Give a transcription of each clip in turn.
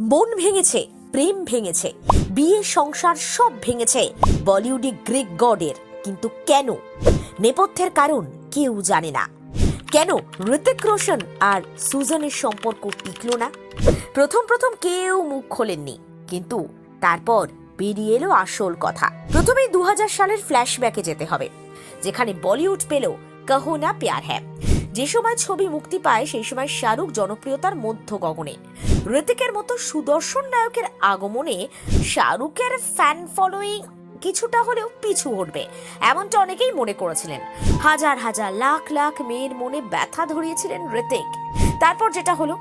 মন ভেঙেছে, প্রেম ভেঙেছে, বিয়ে সংসার সব ভেঙেছে, বলিউডে গ্রেক গডের কিন্তু কেন? নেপথ্যের কারণ কেউ জানে না। কেন ঋতিক রোশন আর সুজনের সম্পর্ক টিকলো না? প্রথম প্রথম কেউ মুখ খোলেননি, কিন্তু তারপর বেরিয়ে এলো আসল কথা। প্রথমেই দু হাজার সালের ফ্ল্যাশব্যাকে যেতে হবে, যেখানে বলিউড পেল কহো না প্যার হ্যাঁ যে সময় ছবি মুক্তি পায়, সেই সময় শাহরুখ জনপ্রিয়তার মধ্য গগনে ঋতিকের মতো সুদর্শন নায়কের আগমনে শাহরুখের ফ্যান ফলোয়িং কিছুটা হলেও পিছু হটবে, এমনটা অনেকেই মনে করেছিলেন। হাজার হাজার লাখ লাখ মেয়ের মনে ব্যথা ধরিয়েছিলেন ঋতিক তারপর যেটা হলো,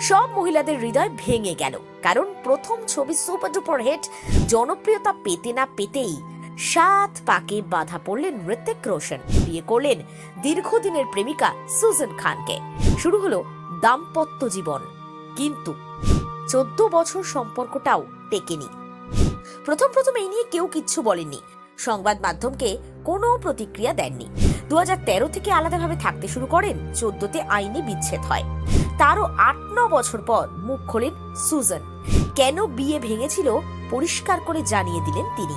সব মহিলাদের হৃদয় ভেঙে গেল, কারণ প্রথম ছবি সুপার ডুপার হিট, জনপ্রিয়তা পেতে না পেতেই সাত পাকে বাধা পড়লেন ঋতিক রোশন। বিয়ে করলেন দীর্ঘদিনের প্রেমিকা সুজন খানকে। শুরু হলো দাম্পত্য জীবন। কিন্তু চোদ্দ বছর সম্পর্কটাও টেকেনি। প্রথম প্রথম এই নিয়ে কেউ কিচ্ছু বলেননি। সংবাদ মাধ্যমকে কোনো প্রতিক্রিয়া দেননি। দু হাজার তেরো থেকে আলাদাভাবে থাকতে শুরু করেন, চোদ্দতে আইনি বিচ্ছেদ হয়। তারও আট ন বছর পর মুখ খোলেন সুজন। কেন বিয়ে ভেঙেছিল পরিষ্কার করে জানিয়ে দিলেন তিনি।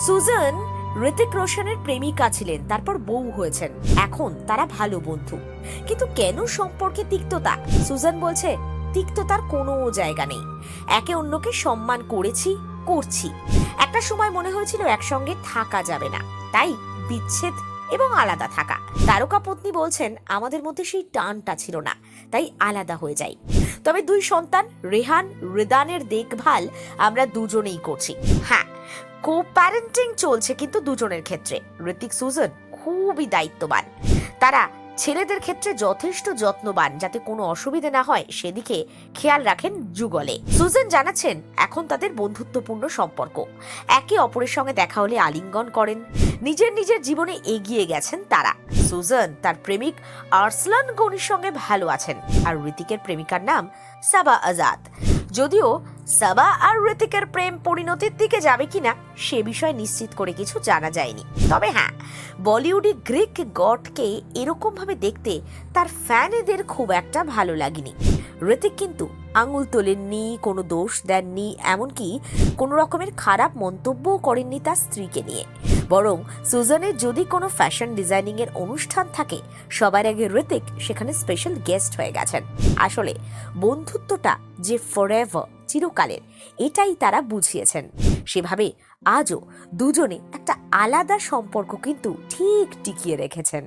সুজন ঋতিক রোশনের প্রেমিকা ছিলেন, তারপর বউ হয়েছেন। এখন তারা ভালো বন্ধু। কিন্তু কেন সম্পর্কে তিক্ততা? সুজন বলছে তিক্ততার কোনো জায়গা নেই। একে অন্যকে সম্মান করেছি, করছি। একটা সময় মনে হয়েছিল একসঙ্গে থাকা যাবে না। তাই বিচ্ছেদ এবং আলাদা থাকা। তারকা পত্নী বলছেন, আমাদের মধ্যে সেই টানটা ছিল না, তাই আলাদা হয়ে যাই। তবে দুই সন্তান, রেহান, রিদানের দেখভাল আমরা দুজনেই করছি। হ্যাঁ কো প্যারেন্টিং চলছে কিন্তু দুজনের ক্ষেত্রে। ঋতিক সুজন খুবই দায়িত্ববান। তারা ছেলেদের ক্ষেত্রে যথেষ্ট যত্নবান যাতে কোনো অসুবিধা না হয়, সেদিকে খেয়াল রাখেন যুগলে। সুজন জানাচ্ছেন, এখন তাদের বন্ধুত্বপূর্ণ সম্পর্ক। একে অপরের সঙ্গে দেখা হলে আলিঙ্গন করেন। নিজের নিজের জীবনে এগিয়ে গেছেন তারা। সুজন তার প্রেমিক আর্সলান গনির সঙ্গে ভালো আছেন। আর ঋতিকের প্রেমিকার নাম সাবা আজাদ। যদিও সাবা আর ঋতিকের প্রেম পরিণতির দিকে যাবে কিনা সে বিষয়ে নিশ্চিত করে কিছু জানা যায়নি। তবে হ্যাঁ বলিউডে গ্রিক গডকে এরকম ভাবে দেখতে তার ফ্যানেদের খুব একটা ভালো লাগেনি। ঋতিক কিন্তু আঙুল তোলেননি, কোনো দোষ দেননি, এমনকি কোনো রকমের খারাপ মন্তব্যও করেননি তার স্ত্রীকে নিয়ে। বরং সুজানের যদি কোনো ফ্যাশন ডিজাইনিং এর অনুষ্ঠান থাকে, সবার আগে ঋতিক সেখানে স্পেশাল গেস্ট হয়ে গেছেন। আসলে বন্ধুত্বটা যে ফরএভার চিরকালের এটাই তারা বুঝিয়েছেন সেভাবে আজও দুজনে একটা আলাদা সম্পর্ক কিন্তু ঠিক টিকিয়ে রেখেছেন.